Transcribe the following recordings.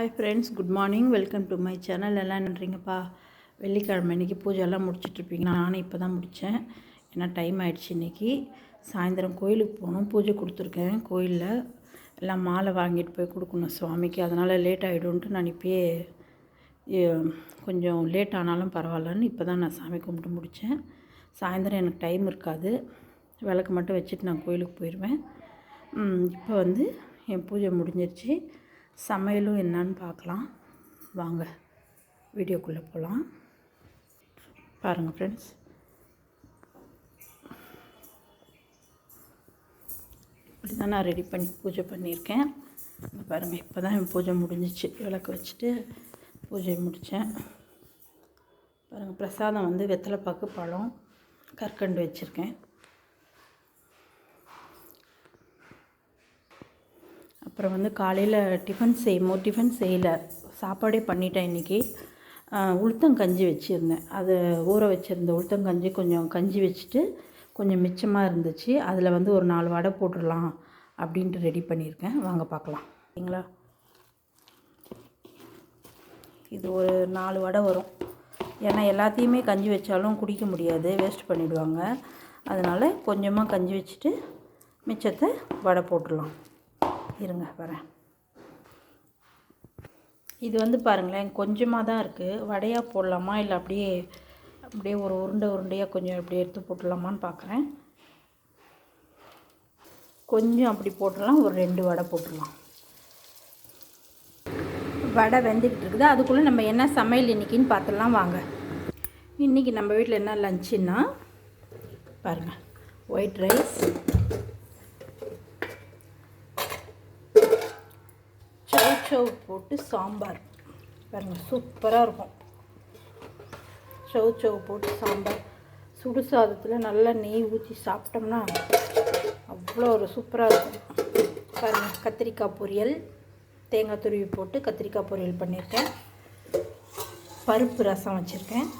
Hi friends good morning welcome to my channel எல்லாம் நன்றிங்கப்பா. வெள்ளிக்கிழமை இன்றைக்கி பூஜையெல்லாம் முடிச்சிட்ருப்பீங்க நானும் இப்போ தான் முடித்தேன் ஏன்னா டைம் ஆகிடுச்சு இன்றைக்கி சாயந்தரம் கோயிலுக்கு போகணும். பூஜை கொடுத்துருக்கேன். கோயிலில் எல்லாம் மாலை வாங்கிட்டு போய் கொடுக்கணும் சுவாமிக்கு. அதனால் லேட் ஆகிடும்ன்ட்டு நான் இப்போயே கொஞ்சம் லேட் ஆனாலும் பரவாயில்லன்னு இப்போ தான் நான் சாமி கும்பிட்டு முடித்தேன் சாயந்தரம் எனக்கு டைம் இருக்காது. விளக்கு மட்டும் வச்சுட்டு நான் கோயிலுக்கு போயிடுவேன் இப்போ வந்து என் பூஜை முடிஞ்சிருச்சு. சமையலும் என்னன்னு பார்க்கலாம். வாங்க வீடியோக்குள்ளே போகலாம். பாருங்கள் ஃப்ரெண்ட்ஸ் இப்படி தான் நான் ரெடி பண்ணி பூஜை பண்ணியிருக்கேன். பாருங்கள் இப்போ தான் என் பூஜை முடிஞ்சிச்சு. விளக்கு வச்சுட்டு பூஜை முடித்தேன். பாருங்கள் பிரசாதம் வந்து வெத்தலைப்பாக்கு பழம் கற்கண்டு வச்சுருக்கேன். அப்புறம் வந்து காலையில் டிஃபன் செய்யும் டிஃபன் செய்யலை. சாப்பாடே பண்ணிட்டேன் இன்றைக்கி உளுத்தங்கஞ்சி வச்சுருந்தேன். அது ஊற வச்சுருந்த உளுத்தங்கஞ்சி கொஞ்சம் கஞ்சி வச்சுட்டு கொஞ்சம் மிச்சமாக இருந்துச்சு. அதில் வந்து ஒரு நாலு வடை போட்டுடலாம் அப்படின்ட்டு ரெடி பண்ணியிருக்கேன். வாங்க பார்க்கலாம். சரிங்களா? இது ஒரு நாலு வடை வரும். ஏன்னா எல்லாத்தையுமே கஞ்சி வச்சாலும் குடிக்க முடியாது. வேஸ்ட் பண்ணிவிடுவாங்க அதனால் கொஞ்சமாக கஞ்சி வச்சுட்டு மிச்சத்தை வடை போட்டுடலாம். இருங்க வரேன். இது வந்து பாருங்களேன் கொஞ்சமாக தான் இருக்குது வடையாக போடலாமா இல்லை அப்படியே அப்படியே ஒரு உருண்டை உருண்டையாக கொஞ்சம் அப்படியே எடுத்து போட்டுடலாமான்னு பார்க்குறேன் கொஞ்சம் அப்படி போட்டுடலாம் ஒரு ரெண்டு வடை போட்டுடலாம். வடை வெந்துக்கிட்டு இருக்குது. அதுக்குள்ளே நம்ம என்ன சமையல் இன்றைக்கின்னு பார்த்துடலாம் வாங்க. இன்றைக்கி நம்ம வீட்டில் என்ன லஞ்சுன்னா பாருங்கள் ஒயிட் ரைஸ் சவு போட்டு சாம்பார். பாருங்கள் சூப்பராக இருக்கும். சவு சவு போட்டு சாம்பார். சுடு சாதத்தில் நல்லா நெய் ஊற்றி சாப்பிட்டோம்னா அவ்வளோ ஒரு சூப்பராக இருக்கும். பாருங்கள் கத்திரிக்காய் பொரியல். தேங்காய் துருவி போட்டு கத்திரிக்காய் பொரியல் பண்ணியிருக்கேன். பருப்பு ரசம் வச்சுருக்கேன்.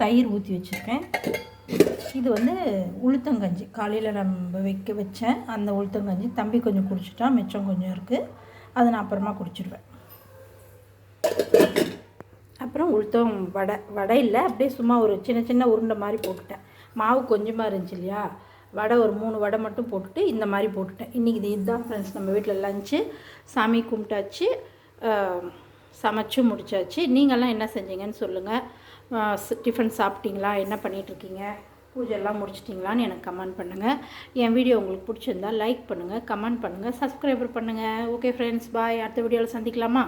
தயிர் ஊற்றி வச்சுருக்கேன். இது வந்து உளுத்தங்கஞ்சி காலையில் நம்ம வைக்க வச்சேன் அந்த உளுத்தங்கஞ்சி தம்பி கொஞ்சம் குடிச்சிட்டா மிச்சம் கொஞ்சம் இருக்குது அதை நான் அப்புறமா குடிச்சிடுவேன். அப்புறம் உளுத்தம் வடை வடை இல்லை அப்படியே சும்மா ஒரு சின்ன சின்ன உருண்டை மாதிரி போட்டுட்டேன். மாவு கொஞ்சமாக இருந்துச்சு இல்லையா? வடை ஒரு மூணு வடை மட்டும் போட்டுட்டு இந்த மாதிரி போட்டுட்டேன். இன்றைக்கி இது இதுதான் ஃப்ரெண்ட்ஸ் நம்ம வீட்டில் லஞ்சு சாமி கும்பிட்டாச்சு சமைச்சு சமைச்சும் முடிச்சாச்சு. நீங்கள்லாம் என்ன செஞ்சீங்கன்னு சொல்லுங்கள் டிஃபன் சாப்பிட்டீங்களா? என்ன பண்ணிகிட்ருக்கீங்க பூஜைலாம் முடிச்சிட்டிங்களான்னு எனக்கு கமெண்ட் பண்ணுங்கள் என் வீடியோ உங்களுக்கு பிடிச்சிருந்தா லைக் பண்ணுங்கள் கமெண்ட் பண்ணுங்கள் சப்ஸ்கிரைபர் பண்ணுங்கள் ஓகே ஃப்ரெண்ட்ஸ் பாய் அடுத்த வீடியோவில் சந்திக்கலாமா?